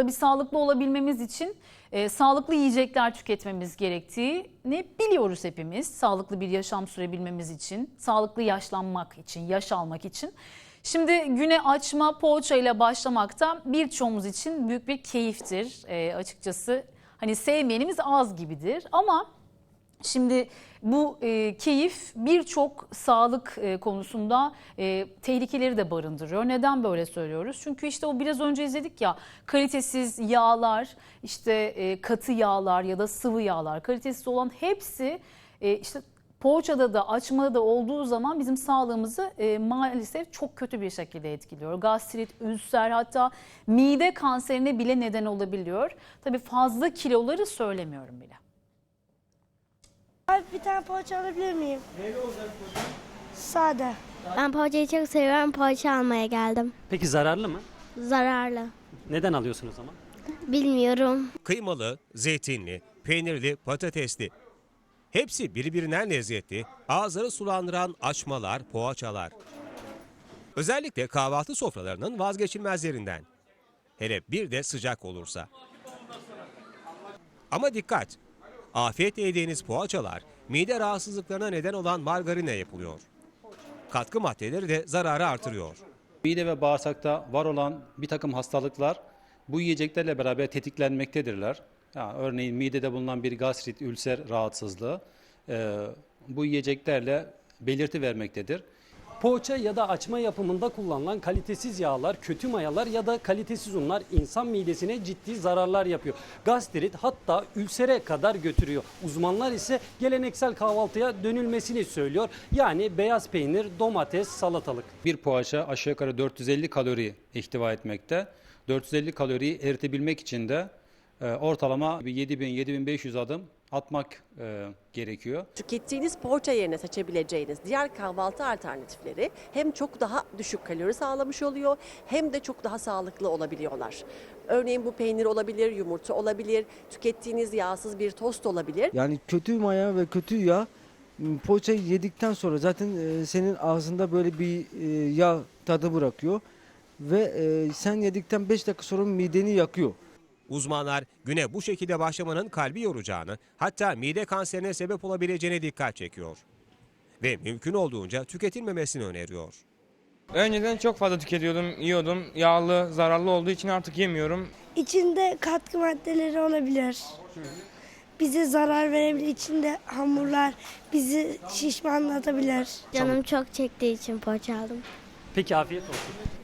Tabii sağlıklı olabilmemiz için e, sağlıklı yiyecekler tüketmemiz gerektiğini biliyoruz hepimiz. Sağlıklı bir yaşam sürebilmemiz için, sağlıklı yaşlanmak için, yaş almak için. Şimdi güne açma poğaça ile başlamakta birçoğumuz için büyük bir keyiftir E, açıkçası. Hani sevmeyenimiz az gibidir ama Şimdi bu e, keyif birçok sağlık e, konusunda e, tehlikeleri de barındırıyor. Neden böyle söylüyoruz? Çünkü işte o biraz önce izledik ya kalitesiz yağlar, işte e, katı yağlar ya da sıvı yağlar, kalitesiz olan hepsi e, işte poğaçada da açmada da olduğu zaman bizim sağlığımızı e, maalesef çok kötü bir şekilde etkiliyor. Gastrit, ülser hatta mide kanserine bile neden olabiliyor. Tabii fazla kiloları söylemiyorum bile. Abi bir tane poğaça alabilir miyim? Neyle olacak Sade. Ben poğaçayı çok seviyorum. Poğaça almaya geldim. Peki zararlı mı? Zararlı. Neden alıyorsun o zaman? Bilmiyorum. Kıymalı, zeytinli, peynirli, patatesli. Hepsi birbirinden lezzetli, ağızları sulandıran açmalar, poğaçalar. Özellikle kahvaltı sofralarının vazgeçilmezlerinden. Hele bir de sıcak olursa. Ama dikkat! Afiyetle yediğiniz poğaçalar mide rahatsızlıklarına neden olan margarine yapılıyor. Katkı maddeleri de zararı artırıyor. Mide ve bağırsakta var olan bir takım hastalıklar bu yiyeceklerle beraber tetiklenmektedirler. Yani örneğin midede bulunan bir gastrit, ülser rahatsızlığı e, bu yiyeceklerle belirti vermektedir. Poğaça ya da açma yapımında kullanılan kalitesiz yağlar, kötü mayalar ya da kalitesiz unlar insan midesine ciddi zararlar yapıyor. Gastrit hatta ülsere kadar götürüyor. Uzmanlar ise geleneksel kahvaltıya dönülmesini söylüyor. Yani beyaz peynir, domates, salatalık. Bir poğaça aşağı yukarı 450 kalori ihtiva etmekte. 450 kaloriyi eritebilmek için de e, ortalama bir 7000-7500 adım atmak e, gerekiyor. tükettiğiniz poğaça yerine seçebileceğiniz diğer kahvaltı alternatifleri hem çok daha düşük kalori sağlamış oluyor hem de çok daha sağlıklı olabiliyorlar. Örneğin bu peynir olabilir, yumurta olabilir, tükettiğiniz yağsız bir tost olabilir. Yani kötü maya ve kötü yağ poğaçayı yedikten sonra zaten e, senin ağzında böyle bir e, yağ tadı bırakıyor. Ve e, sen yedikten 5 dakika sonra mideni yakıyor. Uzmanlar güne bu şekilde başlamanın kalbi yoracağını, hatta mide kanserine sebep olabileceğine dikkat çekiyor. Ve mümkün olduğunca tüketilmemesini öneriyor. Önceden çok fazla tüketiyordum, yiyordum. Yağlı, zararlı olduğu için artık yemiyorum. İçinde katkı maddeleri olabilir. Bize zarar verebilir. İçinde hamurlar bizi şişmanlatabilir. Canım çok çektiği için poğaça aldım. Peki afiyet olsun.